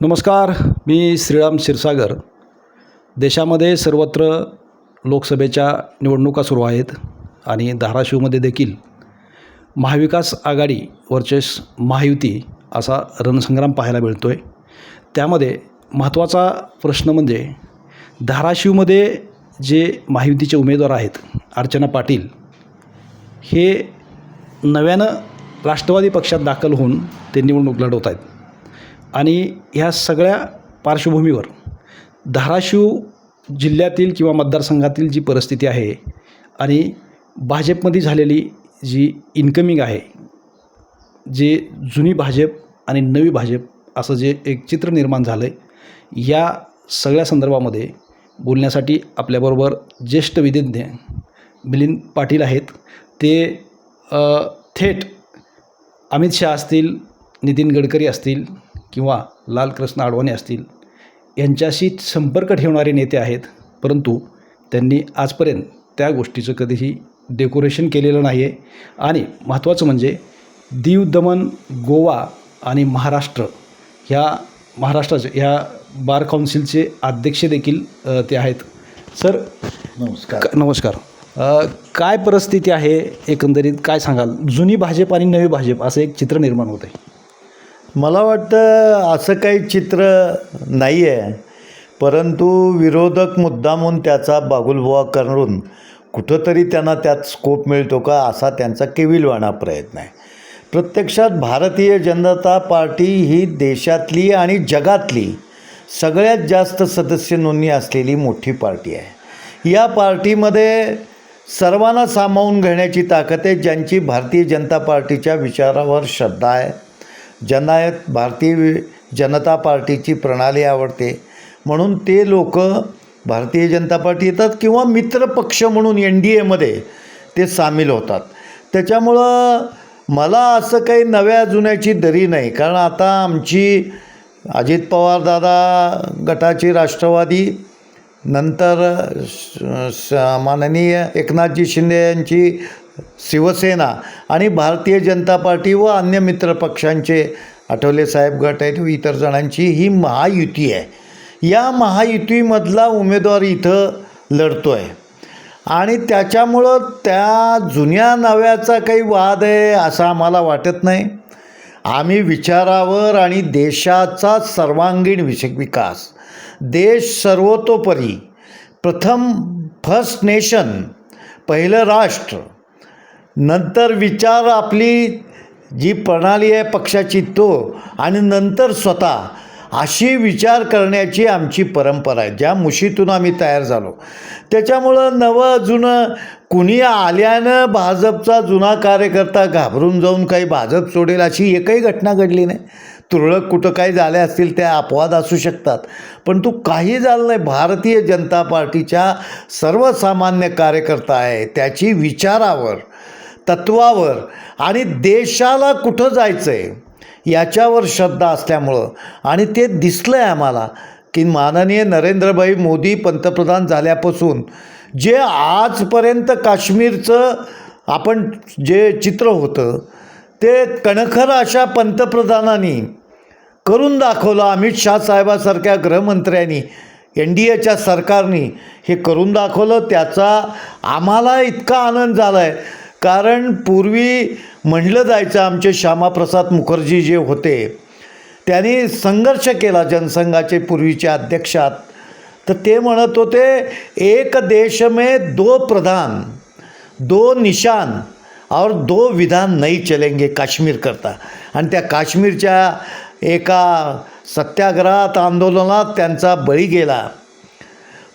नमस्कार मी श्रीराम क्षीरसागर. देशामध्ये सर्वत्र लोकसभेच्या निवडणुका सुरू आहेत आणि धाराशिवमध्ये देखील. महाविकास आघाडी वर्चेस महायुती असा रणसंग्राम पाहायला मिळतो आहे त्यामध्ये महत्त्वाचा प्रश्न म्हणजे धाराशिवमध्ये जे महायुतीचे उमेदवार आहेत अर्चना पाटील हे नव्यानं राष्ट्रवादी पक्षात दाखल होऊन ते निवडणूक लढवत आहेत आणि ह्या सगळ्या पार्श्वभूमीवर धाराशिव जिल्ह्यातील किंवा मतदारसंघातील जी परिस्थिती आहे आणि भाजपमध्ये झालेली जी इन्कमिंग आहे जे जुनी भाजप आणि नवी भाजप असं जे एक चित्र निर्माण झालं आहे या सगळ्या संदर्भामध्ये बोलण्यासाठी आपल्याबरोबर ज्येष्ठ विधिज्ञ मिलिंद पाटील आहेत. ते थेट अमित शहा असतील नितीन गडकरी असतील किंवा लालकृष्ण अडवाणी असतील यांच्याशी संपर्क ठेवणारे नेते आहेत परंतु त्यांनी आजपर्यंत त्या गोष्टीचं कधीही डेकोरेशन केलेलं नाही आहे आणि महत्त्वाचं म्हणजे दीव दमन गोवा आणि महाराष्ट्र ह्या महाराष्ट्राचे ह्या बार काउन्सिलचे अध्यक्ष देखील ते आहेत. सर नमस्कार. नमस्कार. काय परिस्थिती आहे एकंदरीत? काय सांगाल? जुनी भाजप आणि नवी भाजप असं एक चित्र निर्माण होत आहे मला वाटतं असं काही चित्र नाही आहे परंतु विरोधक मुद्दामून त्याचा बागुलबुवा करून कुठंतरी त्यांना त्यात स्कोप मिळतो का असा त्यांचा केविलवाणा प्रयत्न आहे. प्रत्यक्षात भारतीय जनता पार्टी ही देशातली आणि जगातली सगळ्यात जास्त सदस्य नोंदणी असलेली मोठी पार्टी आहे. या पार्टीमध्ये सर्वांना सामावून घेण्याची ताकद आहे ज्यांची भारतीय जनता पार्टीच्या विचारावर श्रद्धा आहे. ज्यांना भारतीय जनता पार्टीची प्रणाली आवडते. म्हणून ते लोक भारतीय जनता पार्टी येतात किंवा मित्रपक्ष म्हणून एन डी एमध्ये ते सामील होतात. त्याच्यामुळं मला असं काही नव्या जुन्याची दरी नाही. कारण आता आमची अजित पवार दादा गटाची राष्ट्रवादी नंतर माननीय एकनाथजी शिंदे यांची शिवसेना आणि भारतीय जनता पार्टी व अन्य मित्रपक्षांचे आठवले साहेब गट आहेत व इतर जणांची ही महायुती आहे. या महायुतीमधला उमेदवार इथं लढतो आहे आणि त्याच्यामुळं त्या जुन्या नव्याचा काही वाद आहे असं आम्हाला वाटत नाही. आम्ही विचारावर आणि देशाचा सर्वांगीण विषय विकास देश सर्वतोपरी प्रथम फर्स्ट नेशन पहिलं राष्ट्र नंतर विचार आपली जी प्रणाली आहे पक्षाची तो आणि नंतर स्वतः. अशी विचार करण्याची आमची परंपरा आहे. ज्या मुशीतून आम्ही तयार झालो. त्याच्यामुळं नवं जुनं कुणी आल्यानं भाजपचा जुना कार्यकर्ता घाबरून जाऊन काही भाजप सोडेल अशी एकही घटना घडली नाही. तुरळक कुठं काही झाल्या असतील त्या अपवाद असू शकतात. पण तू काही झालं नाही. भारतीय जनता पार्टीच्या सर्वसामान्य कार्यकर्ता आहे. त्याची विचारावर तत्वावर आणि देशाला कुठं जायचं आहे याच्यावर श्रद्धा असल्यामुळं. आणि ते दिसलं आहे आम्हाला की माननीय नरेंद्रभाई मोदी पंतप्रधान झाल्यापासून जे आजपर्यंत काश्मीरचं आपण जे चित्र होतं ते कणखर अशा पंतप्रधानांनी करून दाखवलं. अमित शाह साहेबासारख्या गृहमंत्र्यांनी एन डी एच्या सरकारने हे करून दाखवलं. त्याचा आम्हाला इतका आनंद झाला आहे कारण पूर्वी म्हणलं जायचं आमचे श्यामाप्रसाद मुखर्जी जे होते त्यांनी संघर्ष केला जनसंघाचे पूर्वीच्या अध्यक्षात. तर ते म्हणत होते एक देश में दो प्रधान दो निशान और दो विधान नहीं चलेंगे काश्मीर करता. आणि त्या काश्मीरच्या एका सत्याग्रहात आंदोलनात त्यांचा बळी गेला.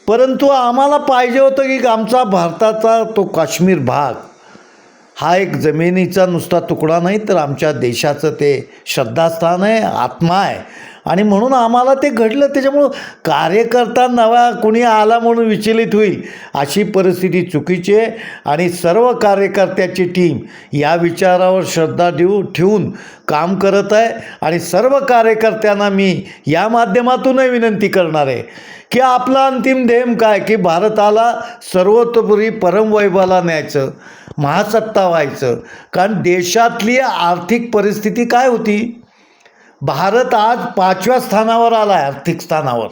परंतु आम्हाला पाहिजे होतं की आमचा भारताचा तो काश्मीर भाग हा एक जमिनीचा नुसता तुकडा नाही तर आमच्या देशाचं ते श्रद्धास्थान आहे आत्मा आहे. आणि म्हणून आम्हाला ते घडलं. त्याच्यामुळं कार्यकर्ता नवा कुणी आला म्हणून विचलित होईल अशी परिस्थिती चुकीची आहे. आणि सर्व कार्यकर्त्याची टीम या विचारावर श्रद्धा देऊ ठेवून काम करत आहे. आणि सर्व कार्यकर्त्यांना मी या माध्यमातूनही विनंती करणार आहे की आपला अंतिम धेम काय? की भारताला सर्वतोपरी परमवैभवाला न्यायचं महासत्ता व्हायचं. कारण देशातली आर्थिक परिस्थिती काय होती? भारत आज पाचव्या स्थानावर आला आहे आर्थिक स्थानावर.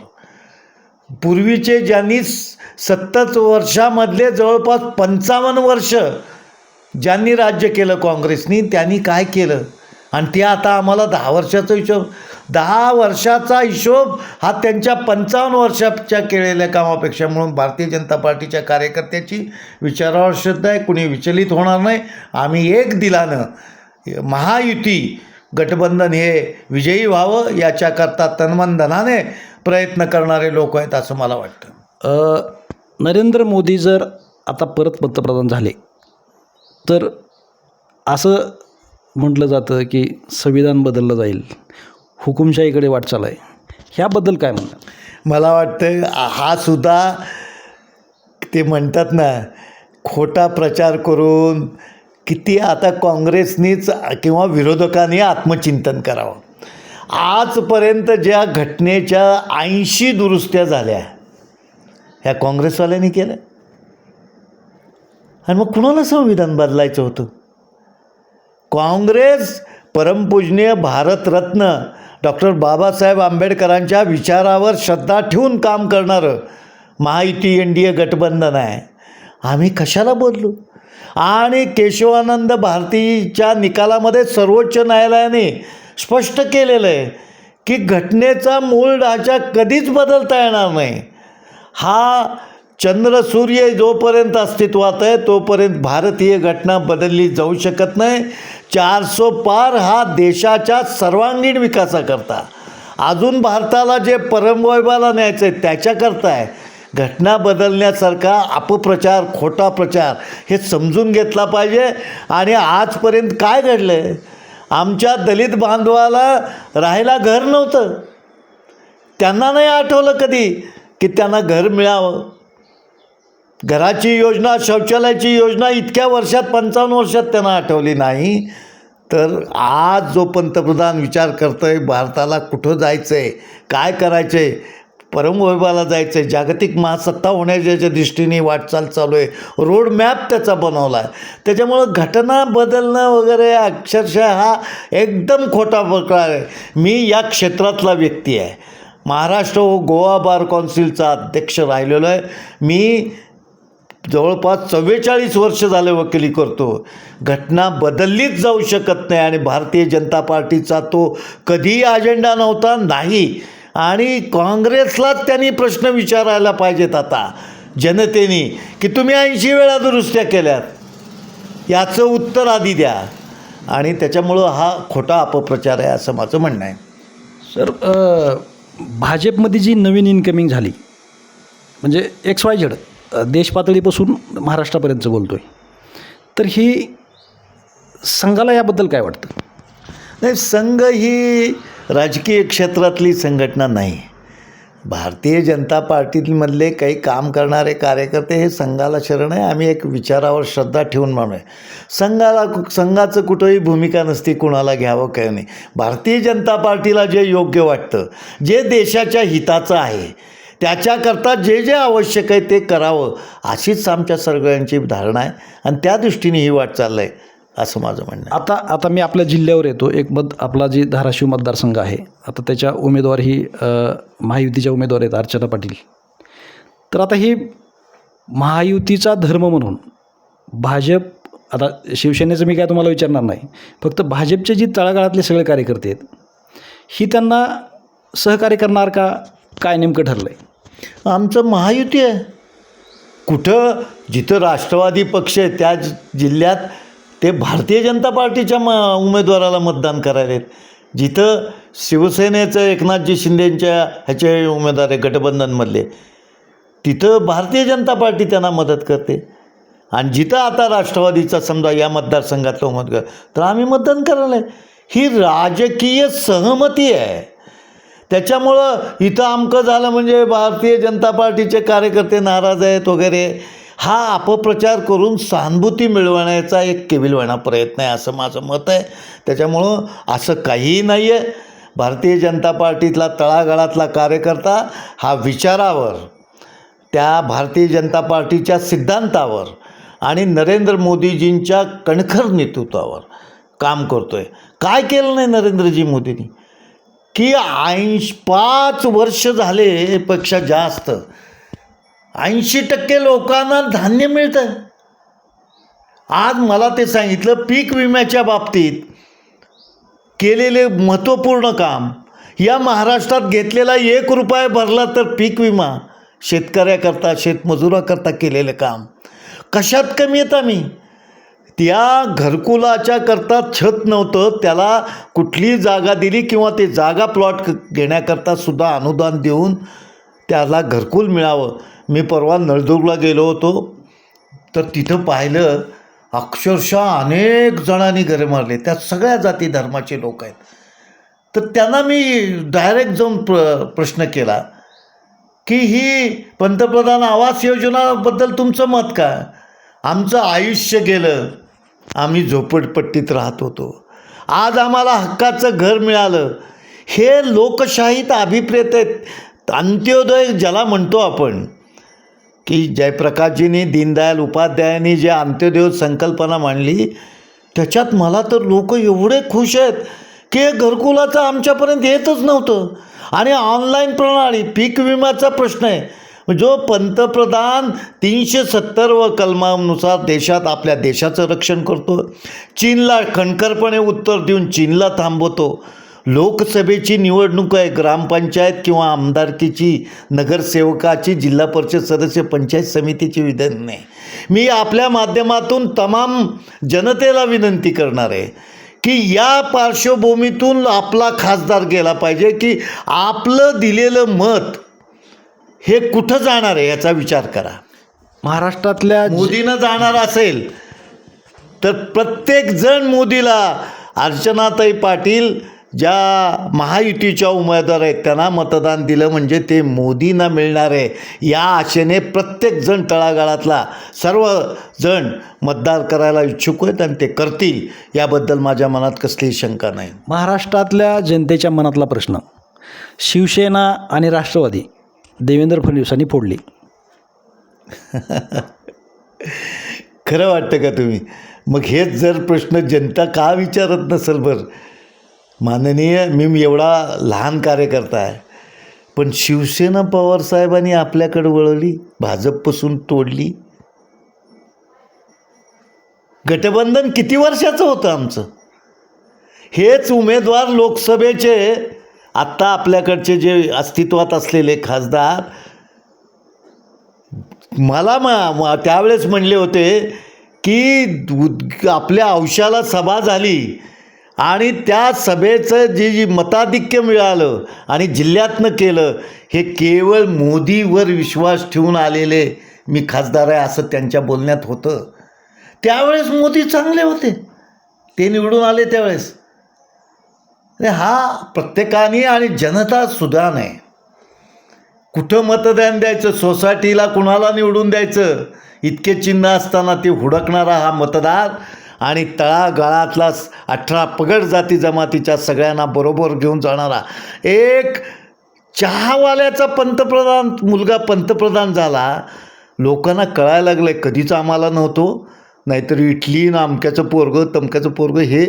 पूर्वीचे ज्यांनी सत्तर वर्षामधले जवळपास पंचावन्न वर्ष ज्यांनी राज्य केलं काँग्रेसनी त्यांनी काय केलं? आणि ते आता आम्हाला दहा वर्षाचा हिशोब दहा वर्षाचा हिशोब हा त्यांच्या पंचावन्न वर्षाच्या केलेल्या कामापेक्षा म्हणून भारतीय जनता पार्टीच्या कार्यकर्त्याची विचारावर श्रद्धा आहे कुणी विचलित होणार नाही. आम्ही एक दिलानं महायुती गठबंधन हे विजयी व्हावं याच्याकरता तन्मनधनाने प्रयत्न करणारे लोक आहेत असं मला वाटतं. नरेंद्र मोदी जर आता परत पंतप्रधान झाले तर असं म्हटलं जातं की संविधान बदललं जाईल हुकुमशाहीकडे वाटचाल आहे ह्याबद्दल काय म्हणतात? मला वाटतं हा सुद्धा ते म्हणतात ना खोटा प्रचार करून किती आता काँग्रेसनीच किंवा विरोधकांनी आत्मचिंतन करावं. आजपर्यंत ज्या घटनेच्या ऐंशी दुरुस्त्या झाल्या ह्या काँग्रेसवाल्यांनी केल्या. आणि मग कुणाला संविधान बदलायचं होतं? काँग्रेस परमपूजनीय भारतरत्न डॉक्टर बाबासाहेब आंबेडकरांच्या विचारावर श्रद्धा ठेवून काम करणारं महायुती एन डी ए गठबंधन आहे. आम्ही कशाला बदलू? आणि केशवानंद भारतीच्या निकालामध्ये सर्वोच्च न्यायालयाने स्पष्ट केलेलं आहे की घटनेचा मूळ ढाचा कधीच बदलता येणार नाही. हा चंद्र सूर्य जोपर्यंत अस्तित्वात आहे तोपर्यंत भारतीय घटना बदलली जाऊ शकत नाही. चारसो पार हा देशाच्या सर्वांगीण विकासाकरता. अजून भारताला जे परमवैभाला न्यायचं आहे त्याच्याकरता आहे. घटना बदलण्यासारखा अपप्रचार खोटा प्रचार हे समजून घेतला पाहिजे. आणि आजपर्यंत काय घडलं आहे आमच्या दलित बांधवाला राहायला घर नव्हतं. त्यांना नाही आठवलं कधी की त्यांना घर मिळावं? घराची योजना शौचालयाची योजना इतक्या वर्षात पंचावन्न वर्षात त्यांना आठवली नाही. तर आज जो पंतप्रधान विचार करतो आहे भारताला कुठं जायचं आहे काय करायचं आहे परमवैभाला जायचं आहे जागतिक महासत्ता होण्याच्या दृष्टीने वाटचाल चालू आहे. रोड मॅप त्याचा बनवला आहे त्याच्यामुळं घटना बदलणं वगैरे अक्षरशः हा एकदम खोटा प्रकार आहे. मी या क्षेत्रातला व्यक्ती आहे. महाराष्ट्र व गोवा बार कौन्सिलचा अध्यक्ष राहिलेलो आहे. मी जवळपास चव्वेचाळीस वर्ष झाले वकिली करतो. घटना बदललीच जाऊ शकत नाही आणि भारतीय जनता पार्टीचा तो कधीही अजेंडा नव्हता नाही. आणि काँग्रेसलाच त्यांनी प्रश्न विचारायला पाहिजेत आता जनतेने की तुम्ही ऐंशी वेळा दुरुस्त्या केल्यात. याचं उत्तर आधी द्या. आणि त्याच्यामुळं हा खोटा अपप्रचार आहे असं माझं म्हणणं आहे. सर भाजपमध्ये जी नवीन इन्कमिंग झाली म्हणजे एक्स वाय झेड देश पातळीपासून महाराष्ट्रापर्यंतचं बोलतो आहे तर ही संघाला याबद्दल काय वाटतं? नाही संघ ही राजकीय क्षेत्रातली संघटना नाही. भारतीय जनता पार्टीमधले काही काम करणारे कार्यकर्ते हे संघाला शरण आहे. आम्ही एक विचारावर श्रद्धा ठेवून मानू आहे. संघाला संघाचं कुठंही भूमिका नसती कुणाला घ्यावं काही नाही. भारतीय जनता पार्टीला जे योग्य वाटतं जे देशाच्या हिताचं आहे त्याच्याकरता जे जे आवश्यक आहे ते करावं अशीच आमच्या सगळ्यांची धारणा आहे. आणि त्या दृष्टीने ही वाटचाल आहे असं माझं म्हणणं आता आता मी आपल्या जिल्ह्यावर येतो. एक मत आपला जी धाराशिव मतदारसंघ आहे आता त्याच्या उमेदवार ही महायुतीच्या उमेदवार आहेत अर्चना पाटील. तर आता ही महायुतीचा धर्म म्हणून भाजप आता शिवसेनेचं मी काय तुम्हाला विचारणार नाही फक्त भाजपचे जी तळागाळातले सगळे कार्यकर्ते आहेत ही त्यांना सहकार्य करणार का? काय नेमकं ठरलं आहे आमचं महायुती आहे. कुठं जिथं राष्ट्रवादी पक्ष आहे त्या जिल्ह्यात ते भारतीय जनता पार्टीच्या म उमेदवाराला मतदान करायला आहेत जिथं शिवसेनेचं एकनाथजी शिंदेंच्या ह्याचे उमेदवार आहे गठबंधनमधले तिथं भारतीय जनता पार्टी त्यांना मदत करते. आणि जिथं आता राष्ट्रवादीचा समजा या मतदारसंघातलं उमेदवार तर आम्ही मतदान करायला आहे ही राजकीय सहमती आहे. त्याच्यामुळं इथं अमकं झालं म्हणजे भारतीय जनता पार्टीचे कार्यकर्ते नाराज आहेत वगैरे. हा अपप्रचार करून सहानुभूती मिळवण्याचा एक केविलवाणा प्रयत्न आहे असं माझं मत आहे. त्याच्यामुळं असं काहीही नाही आहे भारतीय जनता पार्टीतला तळागाळातला कार्यकर्ता हा विचारावर त्या भारतीय जनता पार्टीच्या सिद्धांतावर आणि नरेंद्र मोदीजींच्या कणखर नेतृत्वावर काम करतो आहे काय केलं नाही नरेंद्रजी मोदींनी? की ऐंश पाच वर्ष झाले पेक्षा जास्त ऐंशी टक्के लोकांना धान्य मिळतं. आज मला ते सांगितलं पीक विम्याच्या बाबतीत केलेले महत्त्वपूर्ण काम. या महाराष्ट्रात घेतलेला एक रुपया भरला तर पीक विमा शेतकऱ्याकरता शेतमजुराकरता केलेलं काम. कशात कमी येत आम्ही? त्या घरकुलाच्या करता छत नव्हतं त्याला कुठली जागा दिली किंवा ते जागा प्लॉट क- घेण्याकरता सुद्धा अनुदान देऊन त्याला घरकुल मिळावं. मी परवा नळदुर्गला गेलो होतो तर तिथं पाहिलं अक्षरशः अनेक जणांनी घरे मारले. त्यात सगळ्या जाती धर्माचे लोक आहेत. तर त्यांना मी डायरेक्ट जाऊन प्र प्रश्न केला की ही पंतप्रधान आवास योजनाबद्दल तुमचं मत काय? आमचं आयुष्य गेलं आम्ही झोपडपट्टीत राहत होतो. आज आम्हाला हक्काचं घर मिळालं. हे लोकशाहीत अभिप्रेत आहेत. अंत्योदय ज्याला म्हणतो आपण की जयप्रकाशजींनी दीनदयाल उपाध्यायांनी जे अंत्योदय संकल्पना मांडली त्याच्यात मला तर लोक एवढे खुश आहेत की हे घरकुलाचं आमच्यापर्यंत येतच नव्हतं. आणि ऑनलाईन प्रणाली पीक विम्याचा प्रश्न आहे. जो पंतप्रधान तीनशे सत्तर व कलमानुसार देशात आपल्या देशाचं रक्षण करतो चीनला खणखरपणे उत्तर देऊन चीनला थांबवतो. लोकसभेची निवडणूक आहे. ग्रामपंचायत किंवा आमदारकीची नगरसेवकाची जिल्हा परिषद सदस्य पंचायत समितीची विधान. नाही मी आपल्या माध्यमातून तमाम जनतेला विनंती करणार आहे की या पार्श्वभूमीतून आपला खासदार गेला पाहिजे की आपलं दिलेलं मत हे कुठं जाणार आहे याचा विचार करा. महाराष्ट्रातल्या मोदीनं जाणार असेल तर प्रत्येक जण मोदीला अर्चनाताई पाटील ज्या महायुतीच्या उमेदवार आहेत त्यांना मतदान दिलं म्हणजे ते मोदींना मिळणार आहे. या आशेने प्रत्येक जण तळागाळातला सर्व जण मतदार करायला इच्छुक आहेत आणि ते करतील. याबद्दल माझ्या मनात कसलीही शंका नाही. महाराष्ट्रातल्या जनतेच्या मनातला प्रश्न. शिवसेना आणि राष्ट्रवादी देवेंद्र फडणवीसांनी फोडली. खरं वाटतं का तुम्ही? मग हेच जर प्रश्न जनता का विचारत नसेल बरं? माननीय मी एवढा लहान कार्यकर्ता आहे. पण शिवसेना पवारसाहेबांनी आपल्याकडे वळवली भाजपपासून तोडली. गठबंधन किती वर्षाचं होतं आमचं? हेच उमेदवार लोकसभेचे आत्ता आपल्याकडचे जे अस्तित्वात असलेले खासदार मला त्यावेळेस म्हणले होते की आपल्या अंशाला सभा झाली आणि त्या सभेचं जे जी मताधिक्य मिळालं आणि जिल्ह्यातनं केलं हे केवळ मोदीवर विश्वास ठेवून आलेले मी खासदार आहे असं त्यांच्या बोलण्यात होतं. त्यावेळेस मोदी चांगले होते. ते निवडून आले त्यावेळेस. आणि हा प्रत्येकाने आणि जनता सुद्धा नाही. कुठं मतदान द्यायचं सोसायटीला कुणाला निवडून द्यायचं इतके चिन्ह असताना ते हुडकणारा हा मतदार आणि तळागाळातला अठरा पगड जाती जमातीच्या सगळ्यांना बरोबर घेऊन जाणारा एक चहावाल्याचा पंतप्रधान मुलगा पंतप्रधान झाला. लोकांना कळायला लागलं आहे कधीच आम्हाला नव्हतो. नाहीतर इटली ना अमक्याचं पोरगं तमक्याचं पोरगं हे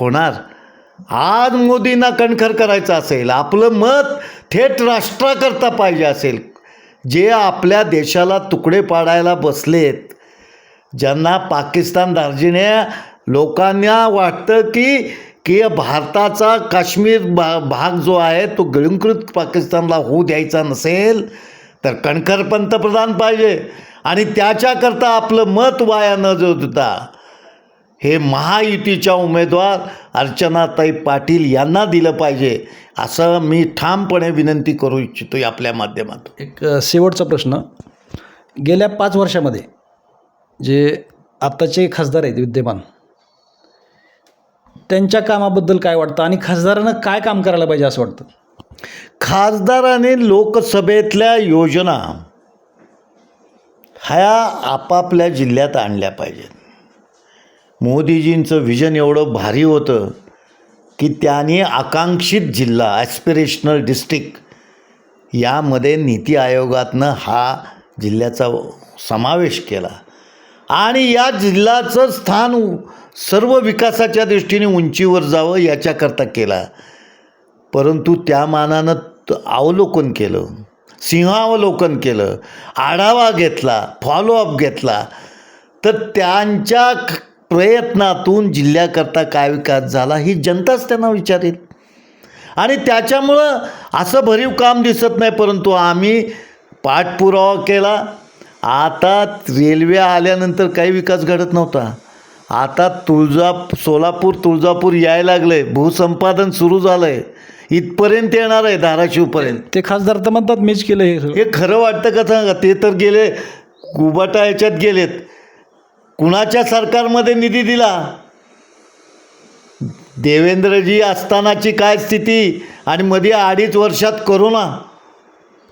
होणार. आज मोदींना कणखर करायचं असेल आपलं मत थेट राष्ट्राकरता पाहिजे असेल. जे आपल्या देशाला तुकडे पाडायला बसलेत ज्यांना पाकिस्तान दार्जिने लोकांना वाटतं की की भारताचा काश्मीर भा भाग जो आहे तो गिळंकृत पाकिस्तानला होऊ द्यायचा नसेल तर कणखर पंतप्रधान पाहिजे. आणि त्याच्याकरता आपलं मत वाया न जो हे महायुतीच्या उमेदवार अर्चनाताई पाटील यांना दिलं पाहिजे असं मी ठामपणे विनंती करू इच्छितो आपल्या माध्यमातून. एक शेवटचा प्रश्न. गेल्या पाच वर्षामध्ये जे आत्ताचे खासदार आहेत विद्यमान. त्यांच्या कामाबद्दल काय वाटतं आणि खासदारानं काय काम करायला पाहिजे असं वाटतं? खासदाराने लोकसभेतल्या योजना ह्या आपापल्या जिल्ह्यात आणल्या पाहिजेत. मोदीजींचं विजन एवढं भारी होतं की त्यांनी आकांक्षित जिल्हा ॲस्पिरेशनल डिस्ट्रिक्ट यामध्ये नीती आयोगातनं हा जिल्ह्याचा समावेश केला. आणि या जिल्ह्याचं स्थान सर्व विकासाच्या दृष्टीने उंचीवर जावं याच्याकरता केला. परंतु त्या मानानं अवलोकन केलं. सिंहावलोकन केलं. आढावा घेतला फॉलोअप घेतला. तर त्यांच्या प्रयत्नातून जिल्ह्याकरता काय विकास झाला ही जनताच त्यांना विचारेल. आणि त्याच्यामुळं असं भरीव काम दिसत नाही परंतु आम्ही पाठपुरावा केला. आता रेल्वे आल्यानंतर काही विकास घडत नव्हता. आता तुळजा सोलापूर तुळजापूर यायला लागलं आहे भूसंपादन सुरू झालं आहे इथपर्यंत येणार आहे धाराशिवपर्यंत. ते खासदार तर म्हणतात मीच केलं हे. हे खरं वाटतं का सांगा? ते तर गेले गुबाटा याच्यात गेलेत. कुणाच्या सरकारमध्ये निधी दिला? देवेंद्रजी असतानाची काय स्थिती? आणि मध्ये अडीच वर्षात करोना.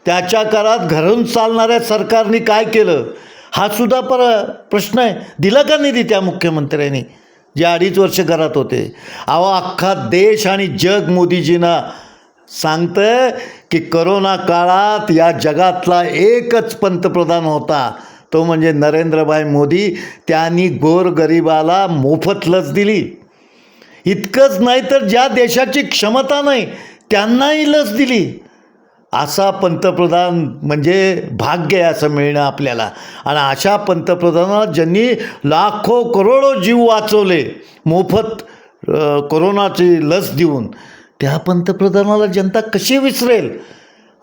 त्याच्या काळात घरून चालणाऱ्या सरकारने काय केलं? हा सुद्धा पर प्रश्न आहे. दिला का निधी त्या मुख्यमंत्र्यांनी जे अडीच वर्ष घरात होते? अहो अख्खा देश आणि जग मोदीजींना सांगतं की करोना काळात या जगातला एकच पंतप्रधान होता. तो म्हणजे नरेंद्रभाई मोदी. त्यांनी गोरगरिबाला मोफत लस दिली. इतकंच नाही तर ज्या देशाची क्षमता नाही त्यांनाही लस दिली. असा पंतप्रधान म्हणजे भाग्य आहे असं मिळणं आपल्याला. आणि अशा पंतप्रधानाला ज्यांनी लाखो करोडो जीव वाचवले मोफत कोरोनाची लस देऊन त्या पंतप्रधानाला जनता कशी विसरेल?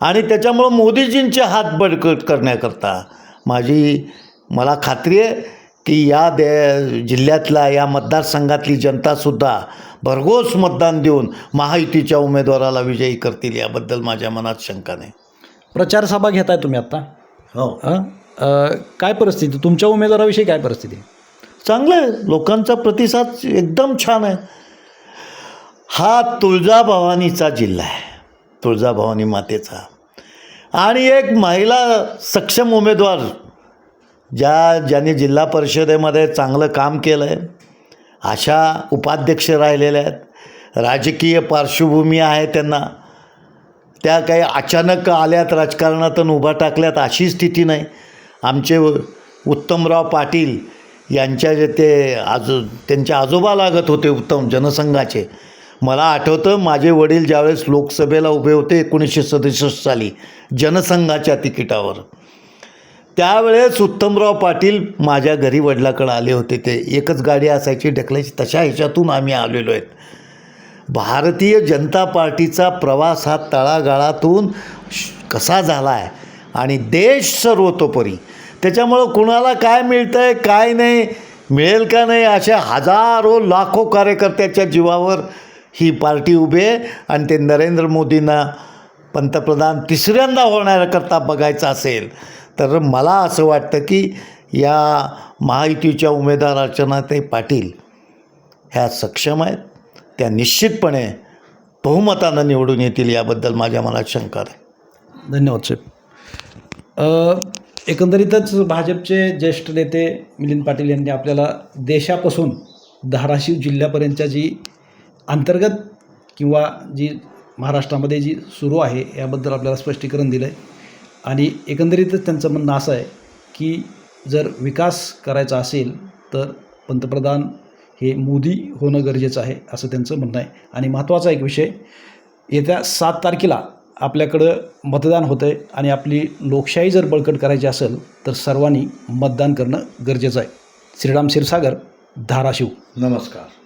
आणि त्याच्यामुळं मोदीजींचे हात बळकट करण्याकरता. माझी मला खात्री आहे की या दे जिल्ह्यातल्या या मतदारसंघातली जनतासुद्धा भरघोस मतदान देऊन महायुतीच्या उमेदवाराला विजयी करतील याबद्दल माझ्या मनात शंका नाही. प्रचार सभा घेताय तुम्ही आता? हो. हं? अ, काय परिस्थिती? तुमच्या उमेदवाराविषयी काय परिस्थिती? चांगलं आहे. लोकांचा प्रतिसाद एकदम छान आहे. हा तुळजाभवानीचा जिल्हा आहे. तुळजाभवानी मातेचा. आणि एक महिला सक्षम उमेदवार ज्या ज्यांनी जिल्हा परिषदेमध्ये चांगलं काम केलं आहे अशा उपाध्यक्ष राहिलेल्या आहेत. राजकीय पार्श्वभूमी आहे त्यांना. त्या काही अचानक आल्यात राजकारणातून उभा टाकल्यात अशी स्थिती नाही. आमचे उत्तमराव पाटील यांच्या जे ते आजो त्यांचे आजोबा लागत होते उत्तम जनसंघाचे. मला आठवतं माझे वडील ज्यावेळेस लोकसभेला उभे होते एकोणीसशे सदुसष्ट साली जनसंघाच्या तिकिटावर. त्यावेळेस उत्तमराव पाटील माझ्या घरी वडिलाकडे आले होते ते. एकच गाडी असायची ढकलायची. तशा ह्याच्यातून आम्ही आलेलो आहेत. भारतीय जनता पार्टीचा प्रवास हा तळागाळातून कसा झाला आहे आणि देश सर्वतोपरी. त्याच्यामुळं कुणाला काय मिळतं आहे काय नाही मिळेल का नाही अशा हजारो लाखो कार्यकर्त्याच्या जीवावर ही पार्टी उभी आहे. आणि ते नरेंद्र मोदींना पंतप्रधान तिसऱ्यांदा होण्याकरता बघायचं असेल तर मला असं वाटतं की या महायुतीच्या उमेदवार अर्चनाताई पाटील ह्या सक्षम आहेत. त्या निश्चितपणे बहुमतानं निवडून येतील याबद्दल माझ्या मनात शंका आहे. धन्यवाद साहेब. एकंदरीतच भाजपचे ज्येष्ठ नेते मिलिंद पाटील यांनी आपल्याला देशापासून धाराशिव जिल्ह्यापर्यंतच्या जी अंतर्गत किंवा जी महाराष्ट्रामध्ये जी सुरू आहे याबद्दल आपल्याला स्पष्टीकरण दिलं आहे आणि एकंदरीतच त्यांचं म्हणणं असं आहे की जर विकास करायचा असेल तर पंतप्रधान हे मोदी होणं गरजेचं आहे असं त्यांचं म्हणणं आहे. आणि महत्त्वाचा एक विषय येत्या सात तारखेला आपल्याकडं मतदान होतं आहे आणि आपली लोकशाही जर बळकट करायची असेल तर सर्वांनी मतदान करणं गरजेचं आहे. श्रीराम क्षीरसागर धाराशिव. नमस्कार.